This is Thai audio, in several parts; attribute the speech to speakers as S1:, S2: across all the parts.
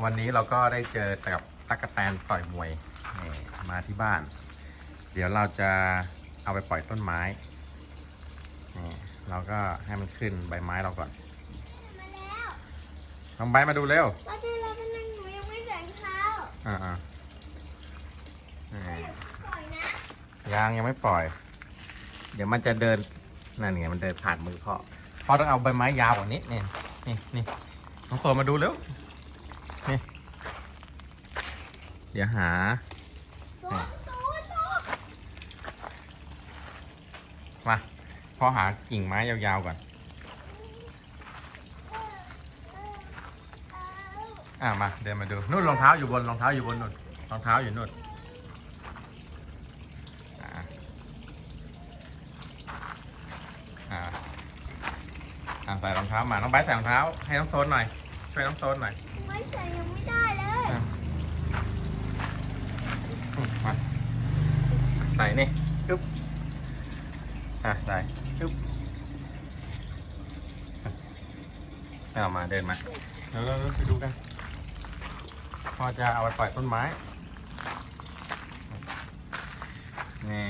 S1: วันนี้เราก็ได้เจอกับตั๊กแตนต่อยมวยนี่มาที่บ้าน เดี๋ยวเราจะเอาไปปล่อยต้นไม้นี่เราก็ให้มันขึ้นใบไม้เราก่อน
S2: มาแล้ว
S1: น้องใบร์ทมาดูเร็ว
S2: เราจะเราเป็นหนูยังไม่ใส่รองเท้า
S1: อ่าอ่านี่
S2: ปล่อยนะ
S1: ยางยังไม่ปล่อย เดี๋ยวมันจะเดินนั่นไงมันเดินผ่านมือพ่อพ่อต้องเอาใบไม้ยาวกว่านี้นี่นี่นี่น้องโซนมาดูเร็วนี่ เดี๋ยวหา มาพ่อหากิ่งไม้ยาวๆก่อน อ่ามาเดินมาดูนู่นรองเท้าอยู่บนรองเท้าอยู่บนนู่นรองเท้าอยู่นู่นอ่าอ่าใส่รองเท้ามา น้องไบใส่รองเท้า ให้น้องโซนหน่อย ช่วยน้องโซนหน่อย
S2: ไม่ใส่ยังไม่ได้เลย
S1: อะ อืมมาใส่นี่ปึ๊บอะใส่ปึ๊บเอามาเดินมาแล้วเราไปดูกันพอจะเอาไปปล่อยต้นไม้นี่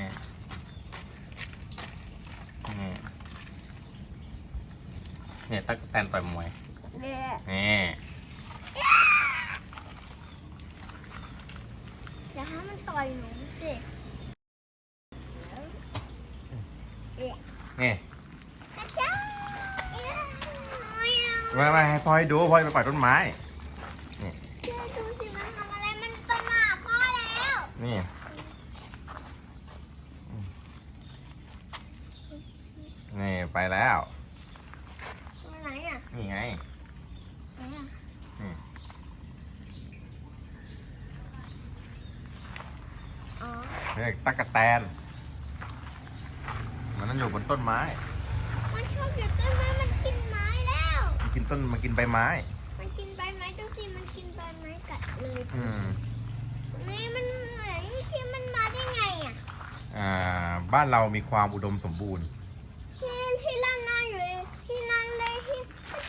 S1: นี่เนี่ยตั๊กแตนต่อยมวย
S2: เนี่ย
S1: นี่
S2: อย่าให้มันต่อยหนูสิ
S1: นี่
S2: อาจารย์ไม่เอา
S1: ไม่ไม่ให้พ่อให้ดูพ่อจะไปปล่อยต้นไม้
S2: เชื่อดูสิมันทำอะไรมันไปหมาพ่อแล้ว
S1: นี่นี่ไปแล้ว
S2: ตัวไหนอะ
S1: นี่ไง
S2: ไหนอะ
S1: อืม
S2: อ๋อ
S1: เรียกตั๊กแตน มันนั่นอยู่บนต้นไม้
S2: มันชอบอยู่ต้นไม้มันกินไม้แล้ว
S1: มันกินต้นมันกินใบไม้
S2: มันกินใบไม้ดูสิมันกินใบไม้กัดเลย
S1: อืม
S2: นี่มันเหมือนที่มันมาได้ไงอะ
S1: อ่าบ้านเรามีความอุดมสมบูรณ์
S2: ที่ที่ล่างหน้าอยู่ที่นั่นเลยที่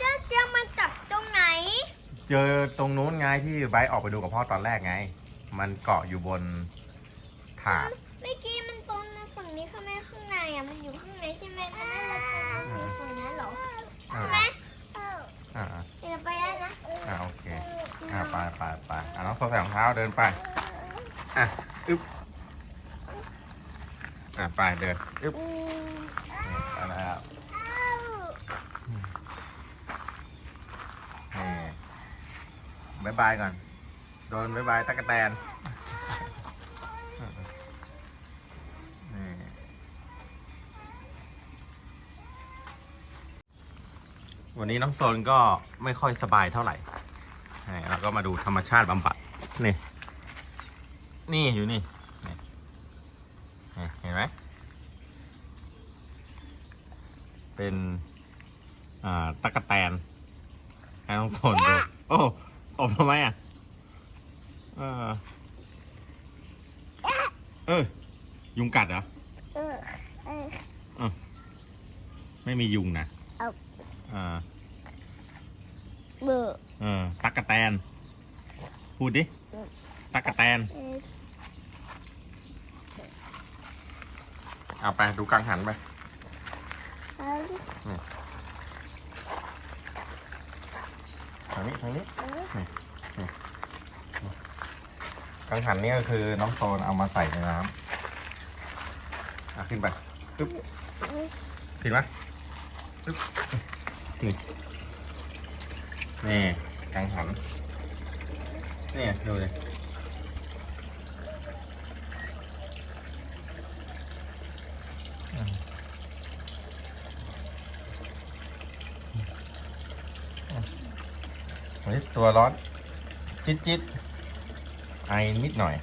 S2: จะเจอมันจับตรงไหน
S1: เจอตรงนู้นไงที่ไบร์ทออกไปดูกับพ่อตอนแรกไง มันเกาะอยู่บนถาด
S2: เมื่อกี้มันตรง ฝั่งนี้ข้างในข้างในอะมันอยู่ข้างในใช่ไหมมันน่าจะเป็นฝั่งนี้เหรอ
S1: อ่า
S2: ใช่ไหม
S1: อ่า
S2: เดี๋ยวไปแล้วนะ
S1: อ่าโอเคอ่าไปไปไปอ่าน้องโซใส่รองเท้าเดินไปอะอึ๊บอะไปเดินอึ๊บ
S2: อืม
S1: นี่ไปแล้ว
S2: อ้าว
S1: นี่บายบายก่อน โดนบายบายตะกะแตนนี่ วันนี้น้องโซนก็ไม่ค่อยสบายเท่าไหร่นี่เราก็มาดูธรรมชาติบำบัดนี่ นี่อยู่นี่นี่นี่เห็นไหมเป็นอ่าตะกะแตนให้น้องโซนดูโอ้อบทำไมอะเออเออยุงกัดเหรอ
S2: เออเออ
S1: ไม่มียุงนะ
S2: เอา
S1: อ่า
S2: เบื่อ
S1: เออตักกะแตน พูดดิตักกะแตน
S2: เออ
S1: เอาไปดูกังหันไป
S2: เอา
S1: ทางนี้ทางนี้
S2: เออ
S1: กังหันนี่ก็คือน้องโซนเอามาใส่ในน้ำอะขึ้นไปปึ๊บถึงไหมปึ๊บ นี่นี่กังหันนี่ดูเลยเฮ้ยตัวร้อน จิตจิตไอนิดหน่อย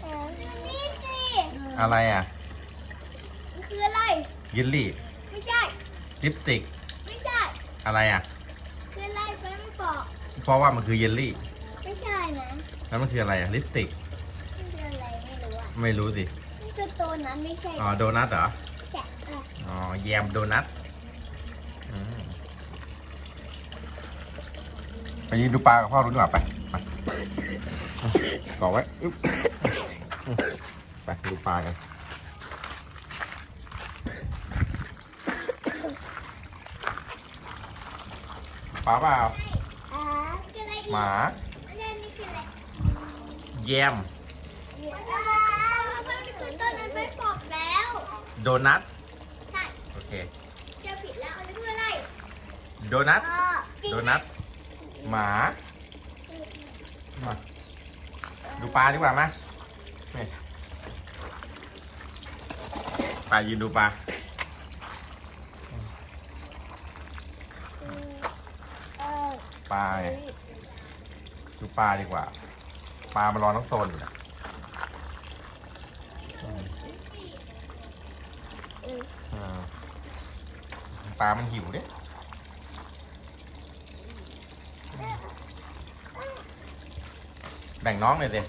S2: เออนี่สิ
S1: อะไรอะ
S2: มันคืออะไร
S1: เยลลี่
S2: ไม่ใช่
S1: ลิปสติก
S2: ไม่ใช่
S1: อะไรอะ
S2: คืออะไรเฟิร์นบอก
S1: เพราะว่ามันคือเยลลี่
S2: ไม่ใช่นะ
S1: แล้วมันคืออะไรอะลิปสติก
S2: มันคืออะไรไม่รู้อะ
S1: ไม่รู้สิ
S2: มันคือตัวนั้นไม่ใช่
S1: อ๋อโดนัทเหรอ
S2: แกะอะ
S1: อ๋อแยมโดนัทอืมไปยืนดูปลากับพ่อรู้ดีกว่าไปไปก่อไว้อึ๊บไปดูปลากัน ปลาเปล่า
S2: อ่าคืออะไรอีก
S1: หมา
S2: อันนี้นี่คืออะไร
S1: แยม
S2: อ่ามันคือต้นนั้นไปปอกแล้ว
S1: โดนัท
S2: ใช่
S1: โอเค
S2: เจะผิดแล้วอันนี้คืออะไร
S1: โดนัท
S2: เออจริง
S1: โดนัทหมามาดูปลาดีกว่ามานี่ปลายืนดูปลา
S2: เออ
S1: ปลาไงดูปลาดีกว่า ปลามารอน้องโซนอยู่นะ
S2: ออ
S1: อืมปลามันหิวดิแบ่งน้องเลยดิ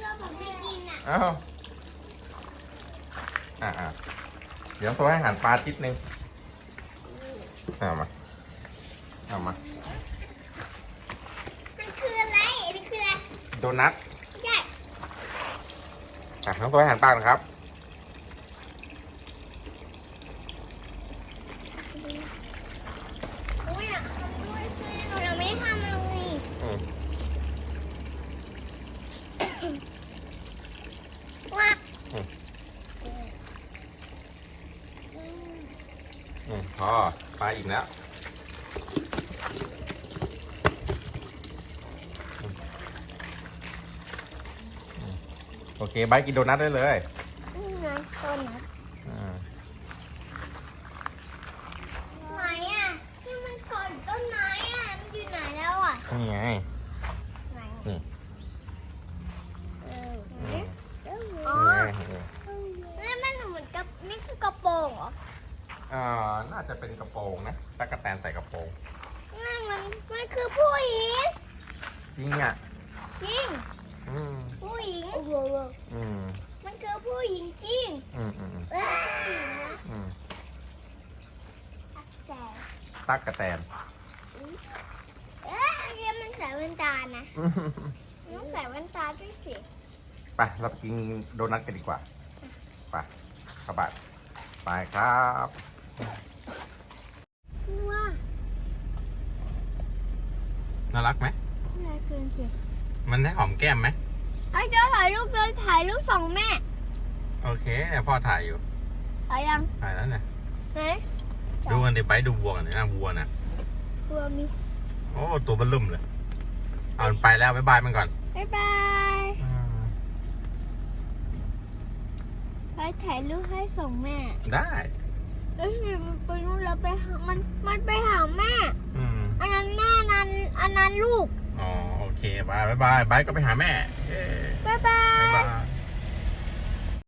S2: เราผมไม่กินอะ
S1: เอ้าอ่อะเดี๋ยวโซให้อาหารปลาทิศนึงเอามา เอามา
S2: มันคืออะไรอันนี้คืออะไร
S1: โดนัท
S2: ใช่
S1: อะน้องโซนให้อาหารปลาก่อนครับ
S2: โอ้ยอยากทำด้วยคือหนูยังไม่ได้ทำเลย
S1: อืม
S2: ว่า
S1: อืมพอปลาอีกแล้ว โอเคไบร์ทกินโดนัทได้เลย
S2: นี่ไงต้นนะ
S1: อ่า
S2: ไหนอะที่มันก่อนต้นไม้อะมันอยู่ไหนแล้วอะ
S1: นี่ไง
S2: ไหน
S1: นี่
S2: เออไหน
S1: อืม
S2: อ๋อ
S1: นี่ไง
S2: แล้วมันเหมือนกับนี่คือกระโปรงเหรอ
S1: อ่าน่าจะเป็นกระโปรงนะตะกะแตนใส่กระโปรง
S2: นั่นมันมันคือผู้หญิง
S1: จริงอะ
S2: จริง
S1: อืม
S2: ผู้หญิง
S1: อืม
S2: มันคือผู้หญิงจริง
S1: อืมอืมอืม
S2: เออผู้หญิงนะ
S1: อืม
S2: แต่
S1: ตะกะแตน
S2: เอ๊ะอันนี้มันใส่แว่นตานะ
S1: อืม
S2: ต้องใส่แว่นตาด้วยสิ
S1: ไปเราไปกินโดนัทกันดีกว่าไปกระบะไปครับ
S2: ว้า
S1: น่ารักไหม
S2: น่าเกินสิ
S1: มันได้หอมแก้มไหม
S2: ไอ้เจ้าถ่ายรูปเลยถ่ายรูปสองแม่
S1: โอเคเนี่ยพ่อถ่ายอยู่
S2: ถ่ายยัง
S1: ถ่ายแล้วเนี่ย
S2: ไหน
S1: ดูกันดิไปดูวัวกันดิหน้าวัวนะ
S2: ตัวมี
S1: โอ้ตัวเบลลุ่มเลย เอามันไปแล้วบ๊ายบายมันก่อน
S2: บ๊ายบายไปถ่ายรูปให้ส่งแม่
S1: ได้
S2: แล้วสิมันไปนู่นแล้วไปหามัน มันไปหาแม่
S1: อืม
S2: อันนั้นแม่อันนั้นอันนั้นลูก
S1: บายบายบายก็ไปหาแม่ เย้
S2: บ๊ายบา
S1: บ๊าย
S2: ย
S1: บาย